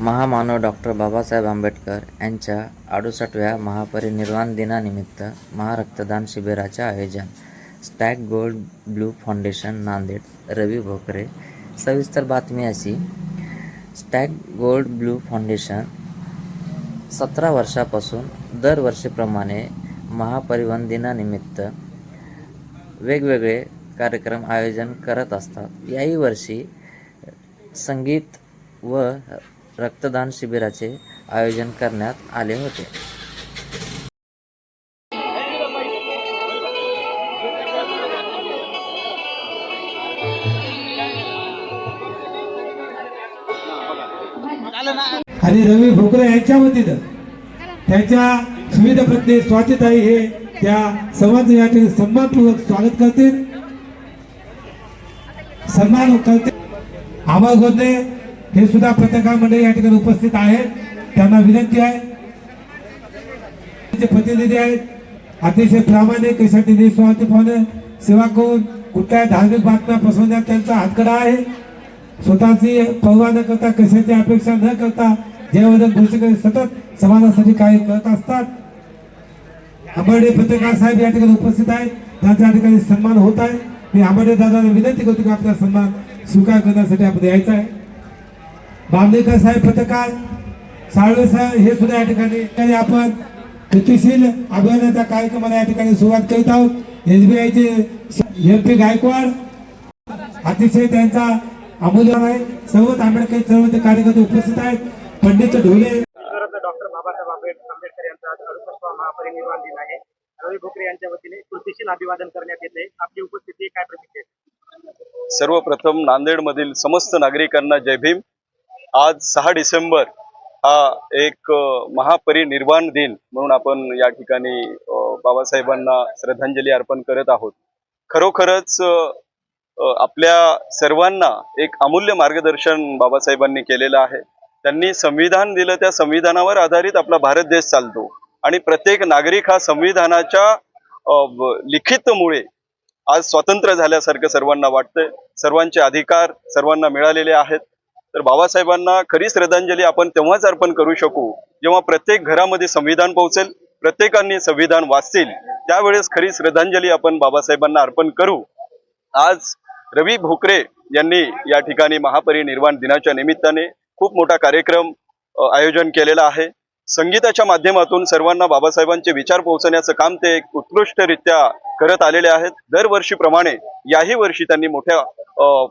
महामानव डॉक्टर बाबासाहेब आंबेडकर यांच्या अडुसष्टव्या महापरिनिर्वाण दिनानिमित्त महारक्तदान शिबिराचे आयोजन. Stack gold blue foundation Nanded. Ravi Bhokare. सविस्तर बातमी अशी. स्टॅक गोल्ड ब्लू फाउंडेशन सतरा वर्षापासून दरवर्षीप्रमाणे महापरिवहन दिनानिमित्त वेगवेगळे कार्यक्रम आयोजन करत असतात. याही वर्षी संगीत व रक्तदान शिबिराचे आयोजन करण्यात आले होते. आणि रवी भोकरे यांच्या वतीनं त्यांच्या सुविधा पत्नी स्वातीताई हे त्या समाज या ठिकाणी सन्मानपूर्वक स्वागत करतील. सन्मान करते अमर होते हे सुद्धा पत्रकार मंडळी या ठिकाणी उपस्थित आहेत. त्यांना विनंती आहे. प्रतिनिधी आहेत. अतिशय प्रामाणिक यासाठी निस्वार्थीपणे सेवा करून कुठल्या धार्मिक बातम्या पसरवण्यात त्यांचा हातकडा आहे. स्वतःची पर्वा न करता कशाची अपेक्षा न करता जयवर्धन गोष्टी सतत समाजासाठी कार्य करत असतात. आंबर्डे पत्रकार साहेब या ठिकाणी उपस्थित आहेत. त्यांचा या ठिकाणी सन्मान होत आहे. मी आंबर्डे दादाला विनंती करतो की आपला सन्मान स्वीकार करण्यासाठी आपण यायचा आहे. बामणेकर साहेब पत्रकार साळवे साहेब हे सुद्धा या ठिकाणी. आपण गतिशील अभियानाच्या कार्यक्रमाला या ठिकाणी सुरुवात करीत आहोत. एसबीआयचे एम पी गायकवाड अतिशय त्यांचा अमूल्य आहे. सर्वच आंबेडकर चळवळीचे कार्यकर्ते उपस्थित आहेत. पंडित ढोले. डॉक्टर बाबासाहेब आंबेड- आंबेडकर यांचा अडुसष्टवा महापरिनिर्वाण दिन आहे. रवी भोकरे यांच्या वतीने कृतीशील अभिवादन करण्यात येते. आपली उपस्थिती काय प्रतिक्रिया आहे? सर्वप्रथम नांदेडमधील समस्त नागरिकांना जय भीम. आज सहा डिसेंबर हा एक महापरिनिर्वाण दिन म्हणून आपण या ठिकाणी बाबासाहेबांना श्रद्धांजली अर्पण करत आहोत. खरोखरच आपल्या सर्वांना एक अमूल्य मार्गदर्शन बाबासाहेबांनी केलेलं आहे. त्यांनी संविधान दिलं त्या संविधानावर आधारित आपला भारत देश चालतो. आणि प्रत्येक नागरिक हा संविधानाच्या अ, लिखितमुळे आज स्वातंत्र्य झाल्यासारखं सर्वांना वाटतंय. सर्वांचे अधिकार सर्वांना मिळालेले आहेत. तर बाबासाहेबांना खरी श्रद्धांजली आपण तेव्हाच अर्पण करू शकू जेव्हा प्रत्येक घरामध्ये संविधान पोहोचेल प्रत्येकाने संविधान वाचतील त्यावेळेस खरी श्रद्धांजली आपण बाबासाहेबांना अर्पण करू. आज रवी भोकरे यांनी या ठिकाणी महापरिनिर्वाण दिनाच्या निमित्ताने खूप मोठा कार्यक्रम आयोजन केलेला आहे. संगीताच्या माध्यमातून सर्वांना बाबासाहेबांचे विचार पोहोचवण्याचं काम ते एक उत्कृष्टरित्या करत आलेले आहेत. दरवर्षीप्रमाणे याही वर्षी त्यांनी मोठ्या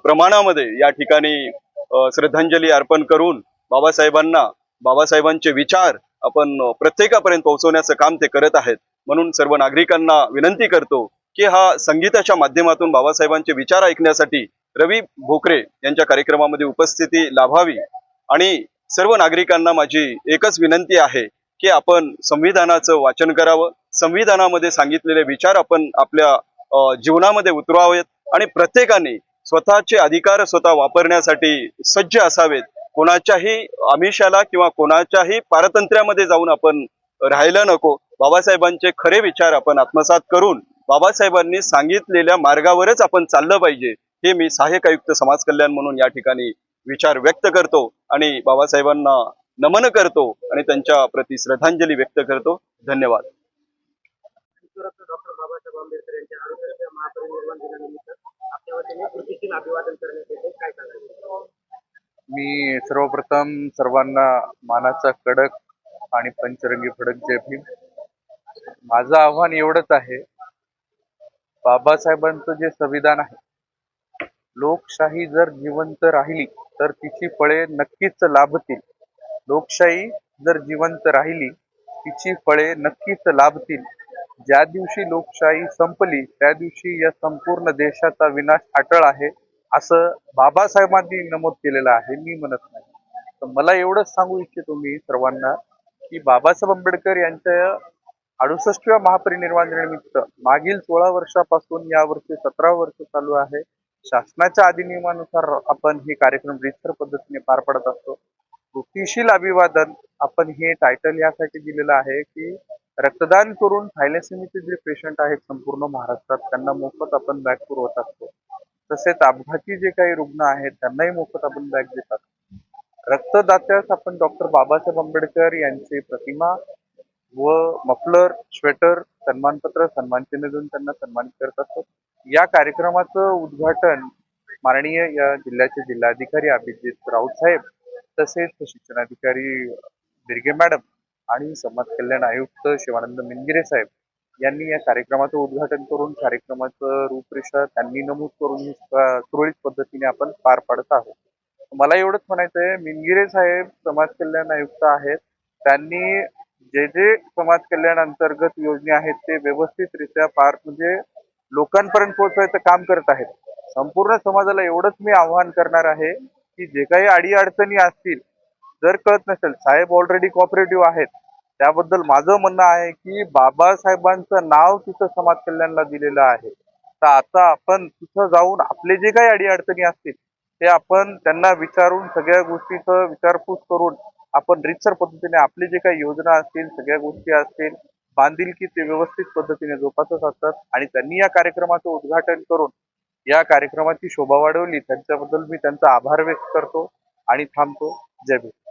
प्रमाणामध्ये या ठिकाणी श्रद्धांजली अर्पण करून बाबासाहेबांना बाबासाहेबांचे विचार आपण प्रत्येकापर्यंत पोहोचवण्याचं काम ते करत आहेत. म्हणून सर्व नागरिकांना विनंती करतो की हा संगीताच्या माध्यमातून बाबासाहेबांचे विचार ऐकण्यासाठी रवी भोकरे यांच्या कार्यक्रमामध्ये उपस्थिती लाभावी. आणि सर्व नागरिकांना माझी एकच विनंती आहे की आपण संविधानाचं वाचन करावं. संविधानामध्ये सांगितलेले विचार आपण आपल्या जीवनामध्ये उतरवावेत आणि प्रत्येकाने स्वतःचे अधिकार स्वतः वापरण्यासाठी सज्ज असावेत. कोणाच्याही आमिषाला किंवा कोणाच्याही पारतंत्र्यामध्ये जाऊन आपण राहायला नको. बाबासाहेबांचे खरे विचार आपण आत्मसात करून बाबासाहेबांनी सांगितलेल्या मार्गावरच आपण चाललं पाहिजे हे मी सहाय्यक आयुक्त समाज कल्याण म्हणून या ठिकाणी विचार व्यक्त करतो आणि बाबासाहेबांना नमन करतो आणि त्यांच्या प्रति श्रद्धांजली व्यक्त करतो. धन्यवाद. डॉक्टर बाबासाहेब आंबेडकर यांच्या आरोग्याच्या महापरिनिर्वाण दिनानिमित्त कृतीशील अभिवादन करण्यात येते. काय सांगाल? मी सर्वप्रथम सर्वांना मानाचा कडक आणि पंचरंगी फडक जय भीम. माझं आव्हान एवढंच आहे बाबासाहेबांचं जे संविधान आहे लोकशाही जर जिवंत राहिली तर तिची फळे नक्कीच लाभतील. लोकशाही जर जिवंत राहिली तिची फळे नक्कीच लाभतील. ज्या दिवशी लोकशाही संपली त्या दिवशी या संपूर्ण देशाचा विनाश अटळ आहे असं बाबासाहेबांनी नमूद केलेलं आहे मी म्हणत नाही. तर मला एवढंच सांगू इच्छितो मी सर्वांना की बाबासाहेब आंबेडकर यांच्या अडुसष्टव्या महापरिनिर्वाण निमित्त मागील सोळा वर्षापासून या वर्षी सतरा वर्ष चालू आहे शासनाच्या अधिनियमानुसार आपण हे कार्यक्रम रितसर पद्धतीने पार पडत असतो. कृतीशील अभिवादन आपण हे टायटल यासाठी दिलेलं आहे की रक्तदान करून थायलेसेमीचे जे पेशंट आहेत संपूर्ण महाराष्ट्रात त्यांना मोफत आपण बॅग पुरवत असतो. तसेच अपघाती जे काही रुग्ण आहेत त्यांनाही मोफत आपण बॅग देतात रक्तदात्यास आपण डॉक्टर बाबासाहेब आंबेडकर यांची प्रतिमा व मफलर स्वेटर सन्मानपत्र सन्मानचिन्ह देऊन त्यांना सन्मानित करत असतो. या कार्यक्रमाचं उद्घाटन माननीय या जिल्ह्याचे जिल्हाधिकारी अभिजित राऊत साहेब तसेच शिक्षणाधिकारी दिर्गे मॅडम आणि समाज कल्याण आयुक्त शिवानंद मिनगिरे साहेब यांनी या कार्यक्रमाचं उद्घाटन करून कार्यक्रमाचं रूपरेषा त्यांनी नमूद करून सुरळीत पद्धतीने आपण पार पाडत आहोत. मला एवढंच म्हणायचं आहे मिनगिरे साहेब समाज कल्याण आयुक्त आहेत. त्यांनी जे जे समाज कल्याण अंतर्गत योजना आहेत ते व्यवस्थितरित्या पार म्हणजे लोकांपर्यंत पोहोचवायचं काम करत आहेत. संपूर्ण समाजाला एवढंच मी आव्हान करणार आहे की जे काही अडीअडचणी असतील जर कळत नसेल साहेब ऑलरेडी कॉपरेटिव्ह आहेत. त्याबद्दल माझं म्हणणं आहे की बाबासाहेबांचं नाव तिथं समाज कल्याणला दिलेलं आहे. तर आता आपण तिथं जाऊन आपले जे काही अडीअडचणी असतील ते आपण त्यांना विचारून सगळ्या गोष्टीचं विचारपूस करून आपण रितसर पद्धतीने आपली जे काही योजना असतील सगळ्या गोष्टी असतील बांधिलकी ते व्यवस्थित पद्धतीने जोपासत असतात आणि त्यांनी या कार्यक्रमाचं उद्घाटन करून या कार्यक्रमाची शोभा वाढवली त्यांच्याबद्दल मी त्यांचा आभार व्यक्त करतो आणि थांबतो. जय भीम.